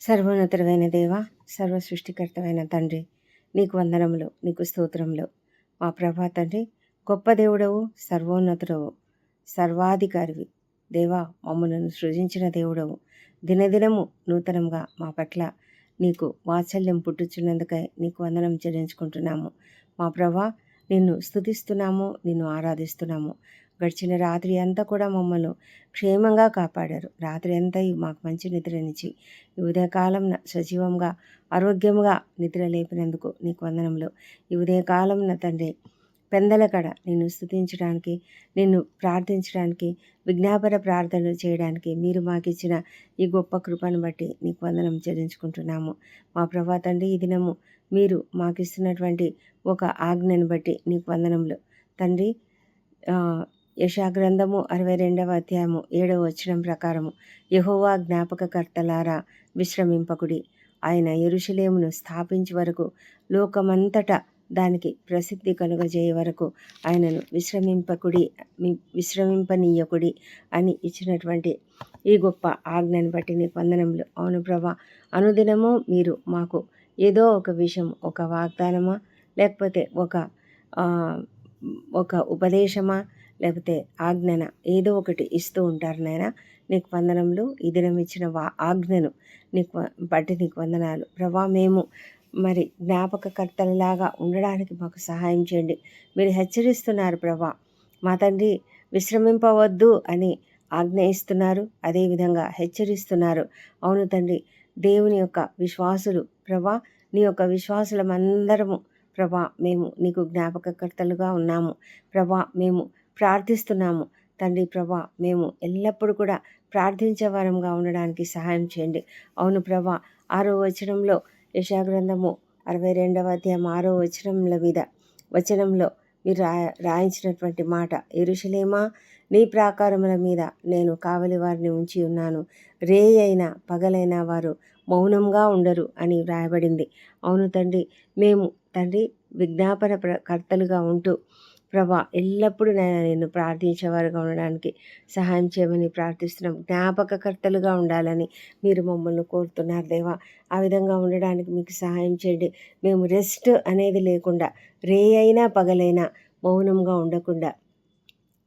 సర్వోన్నతుడైన దేవ సర్వ సృష్టికర్తమైన తండ్రి నీకు వందనములు నీకు స్తోత్రములు. మా ప్రభా తండ్రి గొప్ప దేవుడవు సర్వోన్నతుడవు సర్వాధికారివి. దేవా మమ్మలను సృజించిన దేవుడవు దినదినము నూతనంగా మా పట్ల నీకు వాత్సల్యం పుట్టుచున్నందుకై నీకు వందనం చెల్లించుకుంటున్నాము. మా ప్రభా నిన్ను స్తుతిస్తున్నాము నిన్ను ఆరాధిస్తున్నాము. గడిచిన రాత్రి అంతా కూడా మమ్మల్ని క్షేమంగా కాపాడారు. రాత్రి అంతా మాకు మంచి నిద్రనిచ్చి ఈ ఉదయకాలం సజీవంగా ఆరోగ్యంగా నిద్ర లేపినందుకు నీకు వందనములు. ఈ ఉదయకాలం నా తండ్రి పెందల కడ నిన్ను స్థుతించడానికి నిన్ను ప్రార్థించడానికి విజ్ఞాపన ప్రార్థనలు చేయడానికి మీరు మాకు ఇచ్చిన ఈ గొప్ప కృపను బట్టి నీకు వందనం చెల్లించుకుంటున్నాము. మా ప్రభా తండ్రి ఈ దినము మీరు మాకు ఇస్తున్నటువంటి ఒక ఆజ్ఞను బట్టి నీకు వందనములు. తండ్రి యశాగ్రంథము అరవై రెండవ అధ్యాయము ఏడవ వచనం ప్రకారము యహోవా జ్ఞాపకకర్తలారా విశ్రమింపకుడి. ఆయన ఎరుషులేమును స్థాపించే వరకు లోకమంతటా దానికి ప్రసిద్ధి కలుగజేయ వరకు ఆయనను విశ్రమింపకుడి విశ్రమింపనీయకుడి అని ఇచ్చినటువంటి ఈ గొప్ప ఆజ్ఞను బట్టి నీ వందనములు. అవును ప్రభా అనుదినము మీరు మాకు ఏదో ఒక విషయం ఒక వాగ్దానమా లేకపోతే ఒక ఒక ఉపదేశమా లేకపోతే ఆజ్ఞన ఏదో ఒకటి ఇస్తూ ఉంటారు నాయన. నీకు వందనములు ఈ దినం ఇచ్చిన వా ఆజ్ఞను నీకు బట్టి నీకు వందనాలు. ప్రభా మేము మరి జ్ఞాపకకర్తలలాగా ఉండడానికి మాకు సహాయం చేయండి. మీరు హెచ్చరిస్తున్నారు ప్రభా మా తండ్రి విశ్రమింపవద్దు అని ఆజ్ఞ ఇస్తున్నారు. అదేవిధంగా హెచ్చరిస్తున్నారు. అవును తండ్రి దేవుని యొక్క విశ్వాసులు ప్రభా నీ యొక్క విశ్వాసులమందరము ప్రభా మేము నీకు జ్ఞాపకకర్తలుగా ఉన్నాము. ప్రభా మేము ప్రార్థిస్తున్నాము. తండ్రి ప్రభా మేము ఎల్లప్పుడూ కూడా ప్రార్థించే వారంగా ఉండడానికి సహాయం చేయండి. అవును ప్రభా ఆరో వచనంలో యశాగ్రంథము అరవై రెండవ అధ్యాయం ఆరో వచనముల మీద వచనంలో మీరు రా రాయించినటువంటి మాట ఎరుషలేమా నీ ప్రాకారముల మీద నేను కావలి వారిని ఉంచి ఉన్నాను. రే అయినా పగలైనా వారు మౌనంగా ఉండరు అని వ్రాయబడింది. అవును తండ్రి మేము తండ్రి విజ్ఞాపన కర్తలుగా ఉంటూ ప్రభా ఎల్లప్పుడూ నేను నేను ప్రార్థించేవారుగా ఉండడానికి సహాయం చేయమని ప్రార్థిస్తున్నాం. జ్ఞాపకకర్తలుగా ఉండాలని మీరు మమ్మల్ని కోరుతున్నారు దేవా. ఆ విధంగా ఉండడానికి మీకు సహాయం చేయండి. మేము రెస్ట్ అనేది లేకుండా రే అయినా పగలైనా మౌనంగా ఉండకుండా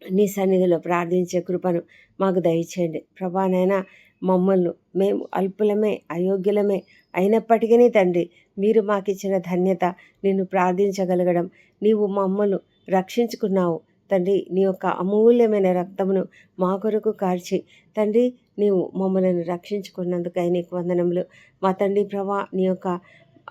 నీ సన్నిధిలో ప్రార్థించే కృపను మాకు దయచేయండి. ప్రభానైనా మమ్మల్ని మేము అల్పులమే అయోగ్యులమే అయినప్పటికీ తండ్రి మీరు మాకిచ్చిన ధన్యత నిన్ను ప్రార్థించగలగడం నీవు మమ్మల్ని రక్షించుకున్నావు. తండ్రి నీ యొక్క అమూల్యమైన రక్తమును మా కొరకు కార్చి. తండ్రి నీవు మమ్మల్ని రక్షించుకున్నందుకై నీకు వందనములు. మా తండ్రి ప్రభా నీ యొక్క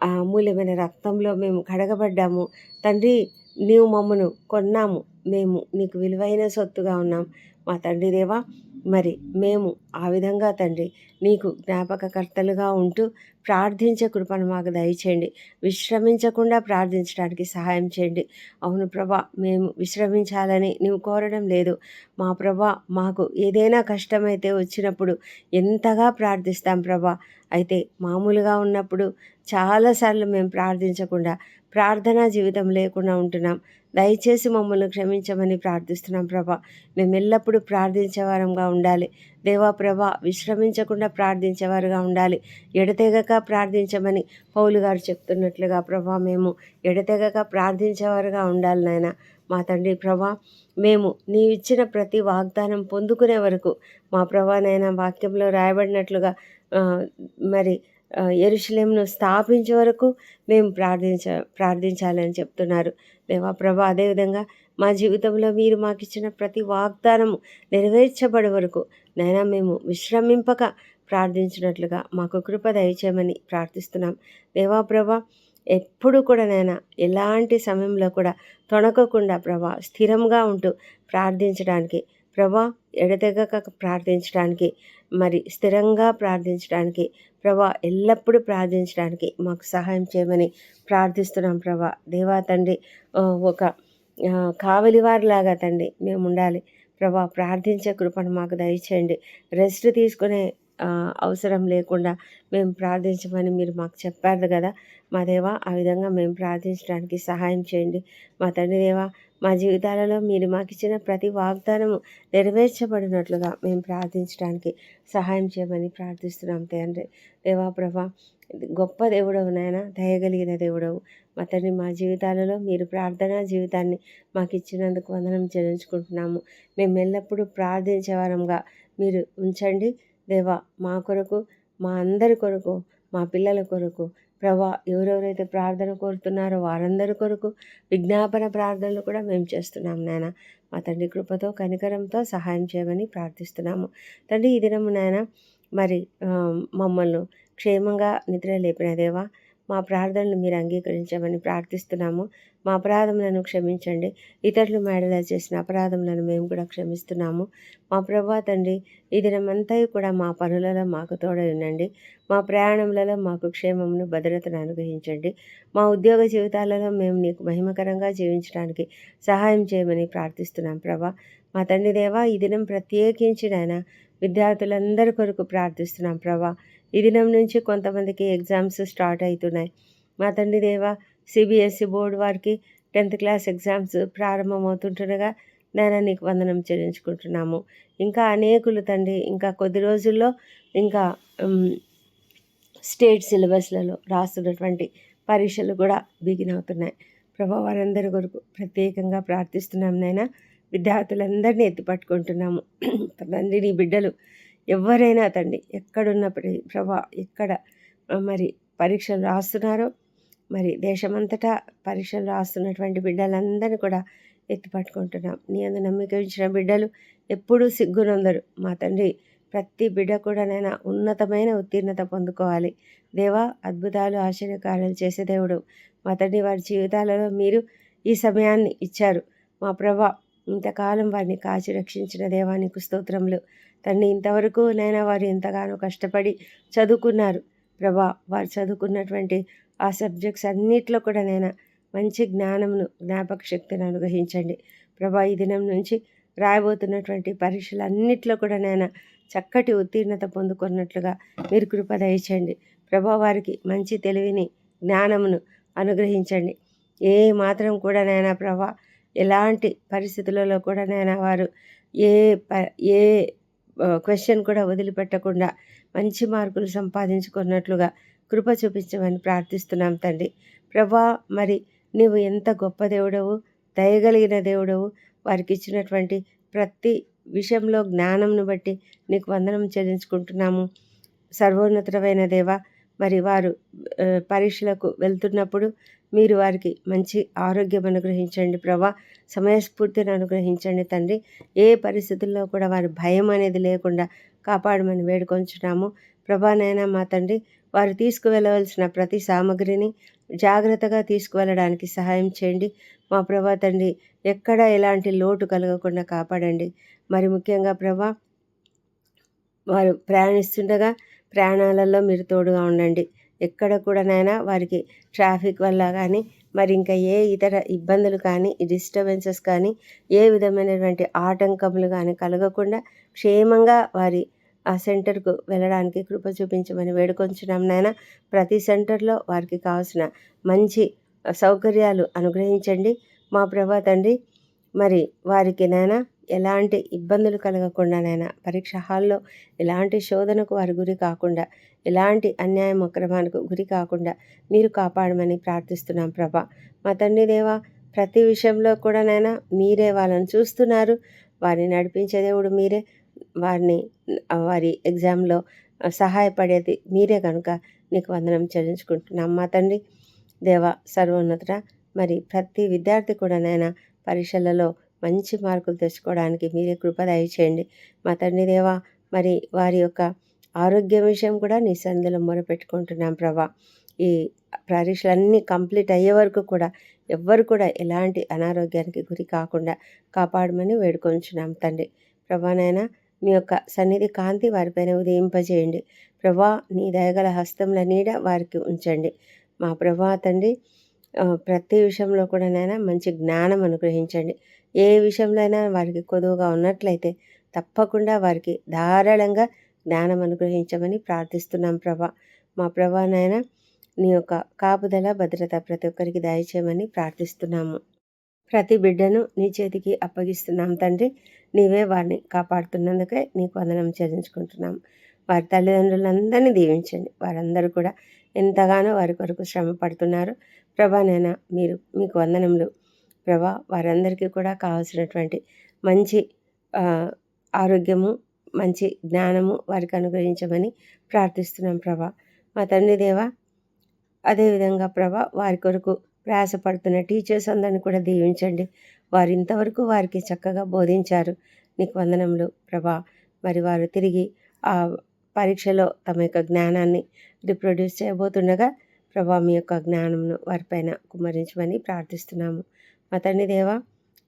అమూల్యమైన రక్తంలో మేము కడగబడ్డాము. తండ్రి నీవు మమ్మను కొన్నాము. మేము నీకు విలువైన సొత్తుగా ఉన్నాం. మా తండ్రి దేవా మరి మేము ఆ విధంగా తండ్రి నీకు జ్ఞాపకకర్తలుగా ఉంటూ ప్రార్థించే కృపను మాకు దయచేయండి. విశ్రమించకుండా ప్రార్థించడానికి సహాయం చేయండి. అవును ప్రభా మేము విశ్రమించాలని నీవు కోరడం లేదు. మా ప్రభా మాకు ఏదైనా కష్టమైతే వచ్చినప్పుడు ఎంతగా ప్రార్థిస్తాం ప్రభా. అయితే మామూలుగా ఉన్నప్పుడు చాలాసార్లు మేము ప్రార్థించకుండా ప్రార్థనా జీవితం లేకుండా ఉంటున్నాం. దయచేసి మమ్మల్ని క్షమించమని ప్రార్థిస్తున్నాం ప్రభా. మేము ఎల్లప్పుడూ ప్రార్థించేవారంగా ఉండాలి. దేవా ప్రభా విశ్రమించకుండా ప్రార్థించేవారుగా ఉండాలి. ఎడతెగక ప్రార్థించమని పౌలు గారు చెప్తున్నట్లుగా ప్రభా మేము ఎడతెగక ప్రార్థించేవారుగా ఉండాలి నాయన. మా తండ్రి ప్రభా మేము నీవిచ్చిన ప్రతి వాగ్దానం పొందుకునే వరకు మా ప్రభానైనా వాక్యంలో రాయబడినట్లుగా మరి ఎరుషలేంను స్థాపించే వరకు మేము ప్రార్థించ ప్రార్థించాలని చెప్తున్నారు. దేవా ప్రభా అదేవిధంగా మా జీవితంలో మీరు మాకు ఇచ్చిన ప్రతి వాగ్దానము నెరవేర్చబడే వరకు నైనా మేము విశ్రమింపక ప్రార్థించినట్లుగా మాకు కృప దయచేయమని ప్రార్థిస్తున్నాం. దేవా ప్రభా ఎప్పుడు కూడా నైనా ఎలాంటి సమయంలో కూడా తొణకకుండా ప్రభా స్థిరంగా ఉంటూ ప్రార్థించడానికి ప్రభా ఎడతెగక ప్రార్థించడానికి మరి స్థిరంగా ప్రార్థించడానికి ప్రభా ఎల్లప్పుడూ ప్రార్థించడానికి మాకు సహాయం చేయమని ప్రార్థిస్తున్నాం ప్రభా. దేవా తండ్రి ఒక కావలివారిలాగా తండ్రి మేము ఉండాలి ప్రభా ప్రార్థించే కృపను మాకు దయచేయండి. రెస్ట్ తీసుకునే అవసరం లేకుండా మేము ప్రార్థించమని మీరు మాకు చెప్పారు కదా. మా దేవా ఆ విధంగా మేము ప్రార్థించడానికి సహాయం చేయండి. మా తండ్రి దేవా మా జీవితాలలో మీరు మాకు ఇచ్చిన ప్రతి వాగ్దానము నెరవేర్చబడినట్లుగా మేము ప్రార్థించడానికి సహాయం చేయమని ప్రార్థిస్తున్నాం తండ్రి. దేవా ప్రభా గొప్ప దేవుడవు నాయన దయగలిగిన దేవుడవు. మా తండ్రి మా జీవితాలలో మీరు ప్రార్థనా జీవితాన్ని మాకు ఇచ్చినందుకు వందనం చెల్లించుకుంటున్నాము. మేము ఎల్లప్పుడూ ప్రార్థించేవారంగా మీరు ఉంచండి. దేవా మా కొరకు మా అందరి కొరకు మా పిల్లల కొరకు ప్రభా ఎవరెవరైతే ప్రార్థన కోరుతున్నారో వారందరి కొరకు విజ్ఞాపన ప్రార్థనలు కూడా మేము చేస్తున్నాం నాయన. మా తండ్రి కృపతో కనికరంతో సహాయం చేయమని ప్రార్థిస్తున్నాము. తండ్రి ఈ దినము నాయన మరి మమ్మల్ని క్షేమంగా నిద్ర లేపిన దేవా మా ప్రార్థనలు మీరు అంగీకరించమని ప్రార్థిస్తున్నాము. మా అపరాధములను క్షమించండి. ఇతరులు మేడలా చేసిన అపరాధములను మేము కూడా క్షమిస్తున్నాము. మా ప్రభా తండ్రి ఈ దినమంతా కూడా మా పనులలో మాకు తోడై ఉండండి మా ప్రయాణములలో మాకు క్షేమమును భద్రతను అనుగ్రహించండి. మా ఉద్యోగ జీవితాలలో మేము నీకు మహిమకరంగా జీవించడానికి సహాయం చేయమని ప్రార్థిస్తున్నాం ప్రభా. మా తండ్రి దేవా ఈ దినం ప్రత్యేకించిన విద్యార్థులందరి కొరకు ప్రార్థిస్తున్నాం ప్రభా. ఈ దినం నుంచి కొంతమందికి ఎగ్జామ్స్ స్టార్ట్ అవుతున్నాయి. మా తండ్రి దేవ సిబిఎస్ఈ బోర్డు వారికి టెన్త్ క్లాస్ ఎగ్జామ్స్ ప్రారంభమవుతుంటుండగా నేను నీకు వందనం చెల్లించుకుంటున్నాము. ఇంకా అనేకులు తండ్రి ఇంకా కొద్ది రోజుల్లో ఇంకా స్టేట్ సిలబస్లలో రాస్తున్నటువంటి పరీక్షలు కూడా బిగిన్ అవుతున్నాయి. ప్రభా వారందరి కొరకు ప్రత్యేకంగా ప్రార్థిస్తున్నాం నాయన. విద్యార్థులందరినీ ఎత్తిపట్టుకుంటున్నాము. తండ్రి నీ బిడ్డలు ఎవరైనా తండ్రి ఎక్కడున్నప్పటి ప్రభా ఎక్కడ మరి పరీక్షలు రాస్తున్నారో మరి దేశమంతటా పరీక్షలు రాస్తున్నటువంటి బిడ్డలందరినీ కూడా ఎత్తి పట్టుకుంటున్నాం నీ అందు నమ్మిక ఉంచిన బిడ్డలు ఎప్పుడూ సిగ్గునందరు. మా తండ్రి ప్రతి బిడ్డ కూడా నేను ఉన్నతమైన ఉత్తీర్ణత పొందుకోవాలి. దేవా అద్భుతాలు ఆశ్చర్యకార్యాలు చేసే దేవుడు. మా తండ్రి వారి జీవితాలలో మీరు ఈ సమయాన్ని ఇచ్చారు. మా ప్రభా ఇంతకాలం వారిని కాచి రక్షించిన దేవానికి స్తోత్రములు. తండ్రి ఇంతవరకు నైనా వారు ఎంతగానో కష్టపడి చదువుకున్నారు. ప్రభా వారు చదువుకున్నటువంటి ఆ సబ్జెక్ట్స్ అన్నిట్లో కూడా నేను మంచి జ్ఞానమును జ్ఞాపక శక్తిని అనుగ్రహించండి. ప్రభా ఈ దినం నుంచి రాయబోతున్నటువంటి పరీక్షలు అన్నిట్లో కూడా నేను చక్కటి ఉత్తీర్ణత పొందుకున్నట్లుగా మీరు కృప దయచండి ప్రభా వారికి మంచి తెలివిని జ్ఞానమును అనుగ్రహించండి. ఏ మాత్రం కూడా నైనా ప్రభా ఎలాంటి పరిస్థితులలో కూడా నైనా వారు ఏ ప ఏ క్వశ్చన్ కూడా వదిలిపెట్టకుండా మంచి మార్కులు సంపాదించుకున్నట్లుగా కృప చూపించమని ప్రార్థిస్తున్నాం తండ్రి. ప్రభా మరి నీవు ఎంత గొప్ప దేవుడవు దయగలిగిన దేవుడవు వారికి ఇచ్చినటువంటి ప్రతి విషయంలో జ్ఞానంను బట్టి నీకు వందనం చెల్లించుకుంటున్నాము. సర్వోన్నతమైన దేవ మరి వారు పరీక్షలకు వెళ్తున్నప్పుడు మీరు వారికి మంచి ఆరోగ్యం అనుగ్రహించండి ప్రభా. సమయస్ఫూర్తిని అనుగ్రహించండి తండ్రి. ఏ పరిస్థితుల్లో కూడా వారి భయం అనేది లేకుండా కాపాడమని వేడుకొంచున్నాము. ప్రభానైనా మా తండ్రి వారు తీసుకువెళ్ళవలసిన ప్రతి సామగ్రిని జాగ్రత్తగా తీసుకువెళ్ళడానికి సహాయం చేయండి. మా ప్రభా తండ్రి ఎక్కడ ఎలాంటి లోటు కలగకుండా కాపాడండి. మరి ముఖ్యంగా ప్రభా వారు ప్రయాణిస్తుండగా ప్రయాణాలలో మీరు తోడుగా ఉండండి. ఎక్కడ కూడా నైనా వారికి ట్రాఫిక్ వల్ల కానీ మరి ఇంకా ఏ ఇతర ఇబ్బందులు కానీ డిస్టర్బెన్సెస్ కానీ ఏ విధమైనటువంటి ఆటంకములు కానీ కలగకుండా క్షేమంగా వారి ఆ సెంటర్కు వెళ్ళడానికి కృప చూపించమని వేడుకొంచున్నాం నాయన. ప్రతి సెంటర్లో వారికి కావాల్సిన మంచి సౌకర్యాలు అనుగ్రహించండి. మా ప్రభా తండ్రి మరి వారికి నాయన ఎలాంటి ఇబ్బందులు కలగకుండానైనా పరీక్ష హాల్లో ఎలాంటి శోధనకు వారి గురి కాకుండా ఎలాంటి అన్యాయం అక్రమానికి గురి కాకుండా మీరు కాపాడమని ప్రార్థిస్తున్నాం ప్రభా. మా తండ్రి దేవా ప్రతి విషయంలో కూడానైనా మీరే వాళ్ళని చూస్తున్నారు. వారిని నడిపించే దేవుడు మీరే. వారిని వారి ఎగ్జామ్లో సహాయపడేది మీరే కనుక నీకు వందనం చెల్లించుకుంటున్నాం. మా తండ్రి దేవ సర్వోన్నత మరి ప్రతి విద్యార్థి కూడానైనా పరీక్షలలో మంచి మార్కులు తెచ్చుకోవడానికి మీరే కృప దయచేయండి. మా తండ్రి దేవా మరి వారి యొక్క ఆరోగ్య విషయం కూడా నీ సందులో మొరపెట్టుకుంటున్నాం ప్రభా. ఈ పరీక్షలన్నీ కంప్లీట్ అయ్యే వరకు కూడా ఎవ్వరు కూడా ఎలాంటి అనారోగ్యానికి గురి కాకుండా కాపాడమని వేడుకొంచున్నాం తండ్రి. ప్రభానైనా మీ యొక్క సన్నిధి కాంతి వారిపైన ఉదయింపజేయండి. ప్రభా నీ దయగల హస్తంల నీడ వారికి ఉంచండి. మా ప్రభా తండ్రి ప్రతి విషయంలో కూడా నైనా మంచి జ్ఞానం అనుగ్రహించండి. ఏ విషయంలో అయినా వారికి కొదువుగా ఉన్నట్లయితే తప్పకుండా వారికి ధారాళంగా జ్ఞానం అనుగ్రహించమని ప్రార్థిస్తున్నాం ప్రభా. మా ప్రభా నాయన నీ యొక్క కాపుదల భద్రత ప్రతి ఒక్కరికి దయచేయమని ప్రార్థిస్తున్నాము. ప్రతి బిడ్డను నీ చేతికి అప్పగిస్తున్నాం తండ్రి. నీవే వారిని కాపాడుతున్నందుకే నీకు వందనం చెల్లించుకుంటున్నాం. వారి తల్లిదండ్రులందరినీ దీవించండి. వారందరూ కూడా ఎంతగానో వారి కొరకు శ్రమ పడుతున్నారు ప్రభానైనా మీరు మీకు వందనములు ప్రభా వారందరికీ కూడా కావాల్సినటువంటి మంచి ఆరోగ్యము మంచి జ్ఞానము వారికి అనుగ్రహించమని ప్రార్థిస్తున్నాం ప్రభా. మా తండ్రి దేవ అదేవిధంగా ప్రభా వారి కొరకు ప్రయాసపడుతున్న టీచర్స్ అందరిని కూడా దీవించండి. వారు ఇంతవరకు వారికి చక్కగా బోధించారు. నీకు వందనములు ప్రభా. మరి వారు తిరిగి ఆ పరీక్షలో తమ యొక్క జ్ఞానాన్ని రిప్రొడ్యూస్ చేయబోతుండగా ప్రభా మీ యొక్క జ్ఞానంను వారిపైన కుమ్మరించమని ప్రార్థిస్తున్నాము. మా తండ్రి దేవా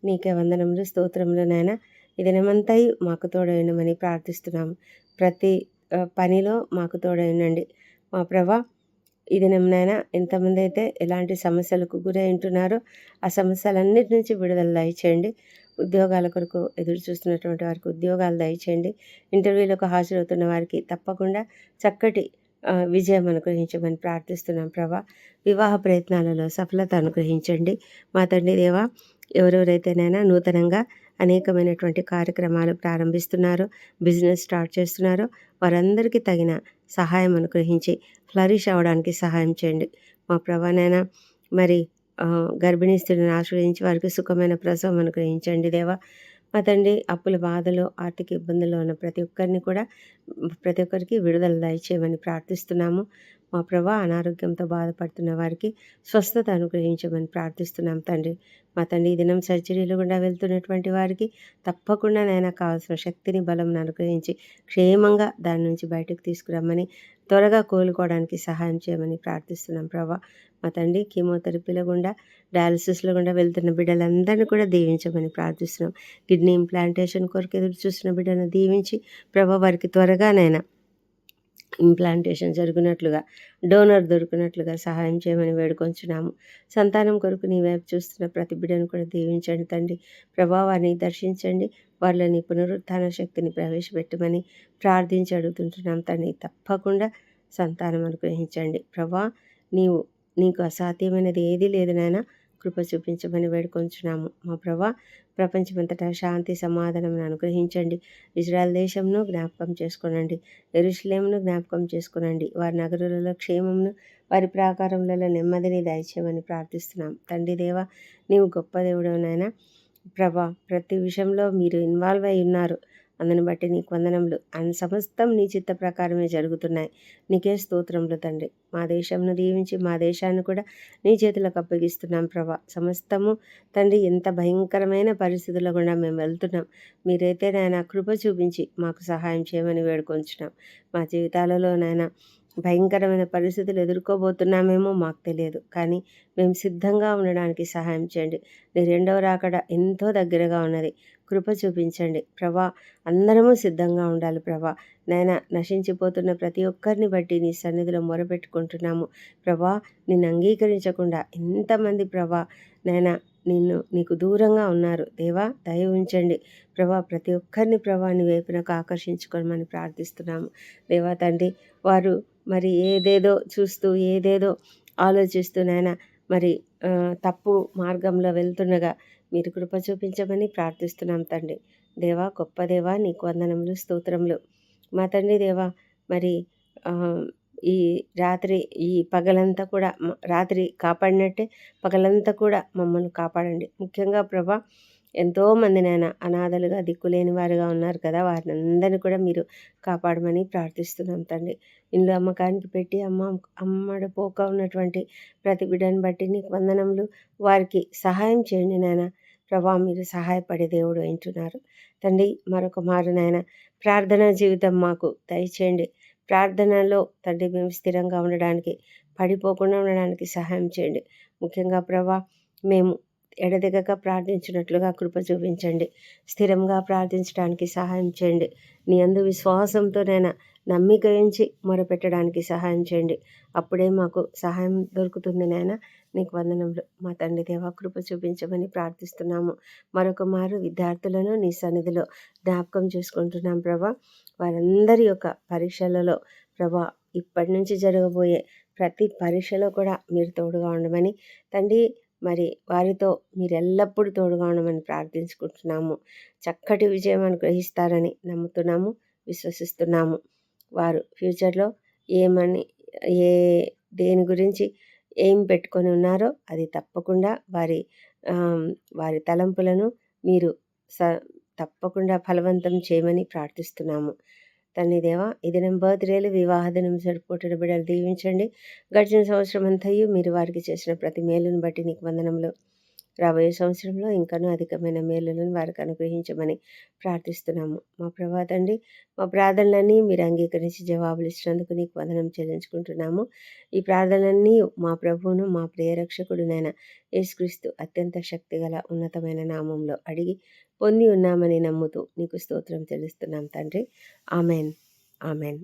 నీకే వందనములు స్తోత్రములు నాయన. ఈ దినమంతయు మాకు తోడైనమని ప్రార్థిస్తున్నాము. ప్రతి పనిలో మాకు తోడైనండి. మా ప్రభా ఈ దినంనైనా ఎంతమంది అయితే ఎలాంటి సమస్యలకు గురై ఉంటున్నారో ఆ సమస్యలన్నిటి నుంచి విడుదల దయచేయండి. ఉద్యోగాల కొరకు ఎదురు చూస్తున్నటువంటి వారికి ఉద్యోగాలు దయచేయండి. ఇంటర్వ్యూలకు హాజరవుతున్న వారికి తప్పకుండా చక్కటి విజయం అనుగ్రహించమని ప్రార్థిస్తున్నాం ప్రభా. వివాహ ప్రయత్నాలలో సఫలత అనుగ్రహించండి. మా తండ్రి దేవా ఎవరెవరైతేనైనా నూతనంగా అనేకమైనటువంటి కార్యక్రమాలు ప్రారంభిస్తున్నారో బిజినెస్ స్టార్ట్ చేస్తున్నారో వారందరికీ తగిన సహాయం అనుగ్రహించి ఫ్లరిష్ అవ్వడానికి సహాయం చేయండి. మా ప్రభానైనా మరి గర్భిణీ స్త్రీలను ఆశ్రయించి వారికి సుఖమైన ప్రసవం అనుగ్రహించండి దేవా. మా తండ్రి అప్పుల బాధలు ఆర్థిక ఇబ్బందుల్లో ఉన్న ప్రతి ఒక్కరిని కూడా ప్రతి ఒక్కరికి విడుదల దయచేయమని ప్రార్థిస్తున్నాము. మా ప్రభా అనారోగ్యంతో బాధపడుతున్న వారికి స్వస్థత అనుగ్రహించమని ప్రార్థిస్తున్నాం తండ్రి. మా తండ్రి దినం సర్జరీలు గుండా వెళ్తున్నటువంటి వారికి తప్పకుండా నైనా కావాల్సిన శక్తిని బలం అనుగ్రహించి క్షేమంగా దాని నుంచి బయటకు తీసుకురమ్మని త్వరగా కోలుకోవడానికి సహాయం చేయమని ప్రార్థిస్తున్నాం ప్రభా. మా తండ్రి కీమోథెరపీల గుండా డయాలసిస్లో గుండా వెళ్తున్న బిడ్డలందరినీ కూడా దీవించమని ప్రార్థిస్తున్నాం. కిడ్నీ ఇంప్లాంటేషన్ కొరకు ఎదురు చూసిన బిడ్డను దీవించి ప్రభా వారికి త్వరగానైనా ఇంప్లాంటేషన్ జరిగినట్లుగా డోనర్ దొరికినట్లుగా సహాయం చేయమని వేడుకొంచున్నాము. సంతానం కొరకు నీ వైపు చూస్తున్న ప్రతి బిడ్డను కూడా దీవించండి తండ్రి. ప్రభావాన్ని దర్శించండి. వాళ్ళని పునరుత్థాన శక్తిని ప్రవేశపెట్టమని ప్రార్థించి అడుగుతుంటున్నాం తండ్రి. తప్పకుండా సంతానం అనుగ్రహించండి. ప్రభా నీవు నీకు అసాధ్యమైనది ఏదీ లేదు నాయన. కృప చూపించమని వేడుకొంచున్నాము. మా ప్రభా ప్రపంచమంతటా శాంతి సమాధానం అనుగ్రహించండి. ఇజ్రాయల్ దేశంను జ్ఞాపకం చేసుకోనండి. ఎరుషులేమును జ్ఞాపకం చేసుకోనండి. వారి నగరులలో క్షేమమును వారి ప్రాకారములలో నెమ్మదిని దయచేయమని ప్రార్థిస్తున్నాం. తండ్రి దేవ నీవు గొప్ప దేవుడు నాయన. ప్రభా ప్రతి విషయంలో మీరు ఇన్వాల్వ్ అయి ఉన్నారు. అందుని బట్టి నీకు వందనములు. అన్ సమస్తం నీ చిత్త ప్రకారమే జరుగుతున్నాయి. నీకే స్తోత్రములు తండ్రి. మా దేశంను దీవించి మా దేశాన్ని కూడా నీ చేతులకు అప్పగిస్తున్నాం ప్రభా. సమస్తము తండ్రి ఎంత భయంకరమైన పరిస్థితుల్లో కూడా మేము వెళ్తున్నాం. మీరైతే నాయన కృప చూపించి మాకు సహాయం చేయమని వేడుకొంచున్నాం. మా జీవితాలలో నాయన భయంకరమైన పరిస్థితులు ఎదుర్కోబోతున్నామేమో మాకు తెలియదు. కానీ మేము సిద్ధంగా ఉండడానికి సహాయం చేయండి. నీ రెండవ రాకడ ఎంతో దగ్గరగా ఉన్నది. కృప చూపించండి. ప్రభా అందరము సిద్ధంగా ఉండాలి ప్రభా. నాయన నశించిపోతున్న ప్రతి ఒక్కరిని బట్టి నీ సన్నిధిలో మొరపెట్టుకుంటున్నాము. ప్రభా నిన్ను అంగీకరించకుండా ఎంతమంది ప్రభా నాయన నిన్ను నీకు దూరంగా ఉన్నారు. దేవా దయ ఉంచండి. ప్రభా ప్రతి ఒక్కరిని ప్రభా నీ వైపునకు ఆకర్షించుకోమని ప్రార్థిస్తున్నాము. దేవా తండ్రి వారు మరి ఏదేదో చూస్తూ ఏదేదో ఆలోచిస్తూ నాయన మరి తప్పు మార్గంలో వెళ్తుండగా మీరు కృప చూపించమని ప్రార్థిస్తున్నాం తండ్రి. దేవా గొప్ప దేవా నీకు వందనములు స్తోత్రములు. మా తండ్రి దేవా మరి ఈ రాత్రి ఈ పగలంతా కూడా రాత్రి కాపాడినట్టే పగలంతా కూడా మమ్మల్ని కాపాడండి. ముఖ్యంగా ప్రభా ఎంతోమంది నాయన అనాథలుగా దిక్కులేని వారుగా ఉన్నారు కదా వారిని అందరినీ కూడా మీరు కాపాడమని ప్రార్థిస్తున్నాం తండ్రి. ఇంట్లో అమ్మకానికి పెట్టి అమ్మ అమ్మడిపోక ఉన్నటువంటి ప్రతి బిడ్డను బట్టి నీకు వందనములు. వారికి సహాయం చేయండి నాయన. ప్రభా మీరు సహాయపడే దేవుడు వింటున్నారు తండ్రి మరొక మారు నాయన ప్రార్థనా జీవితం మాకు దయచేయండి. ప్రార్థనలో తండ్రి మేము స్థిరంగా ఉండడానికి పడిపోకుండా ఉండడానికి సహాయం చేయండి. ముఖ్యంగా ప్రభా మేము ఎడదెగక ప్రార్థించినట్లుగా కృప చూపించండి. స్థిరంగా ప్రార్థించడానికి సహాయం చేయండి. నీ అందు విశ్వాసంతోనైనా నమ్మిక ఎంచి మొరపెట్టడానికి సహాయం చేయండి. అప్పుడే మాకు సహాయం దొరుకుతుంది నాయన. నీకు వందనములు. మా తండ్రి దేవా కృప చూపించమని ప్రార్థిస్తున్నాము. మరొక మారు విద్యార్థులను నీ సన్నిధిలో జ్ఞాపకం చేసుకుంటున్నాం ప్రభా. వారందరి యొక్క పరీక్షలలో ప్రభా ఇప్పటి నుంచి జరగబోయే ప్రతి పరీక్షలో కూడా మీరు తోడుగా ఉండమని తండ్రి మరి వారితో మీరు ఎల్లప్పుడూ తోడుగా ఉండమని ప్రార్థించుకుంటున్నాము. చక్కటి విజయం అనుగ్రహిస్తారని నమ్ముతున్నాము విశ్వసిస్తున్నాము. వారు ఫ్యూచర్లో ఏమని ఏ దేని గురించి ఏం పెట్టుకొని ఉన్నారో అది తప్పకుండా వారి వారి తలంపులను మీరు స తప్పకుండా ఫలవంతం చేయమని ప్రార్థిస్తున్నాము. తండ్రి దేవ ఈ దినం బర్త్డేలు వివాహ దినం జరుపుకుంటున్న బిడ్డలు దీవించండి. గడిచిన సంవత్సరం అంతయు మీరు వారికి చేసిన ప్రతి మేలును బట్టి నీకు వందనంలో రాబోయే సంవత్సరంలో ఇంకనూ అధికమైన మేలులను వారికి అనుగ్రహించమని ప్రార్థిస్తున్నాము. మా ప్రభాతండి మా ప్రార్థనలన్నీ మీరు అంగీకరించి జవాబులు ఇచ్చినందుకు నీకు వందనం చెల్లించుకుంటున్నాము. ఈ ప్రార్థనలన్నీ మా ప్రభువును మా ప్రియరక్షకుడునైన యేసుక్రీస్తు అత్యంత శక్తిగల ఉన్నతమైన నామంలో అడిగి పొంది ఉన్నామని నమ్ముతూ నీకు స్తోత్రం తెలుస్తున్నాం తండ్రి. ఆమెన్. ఆమెన్.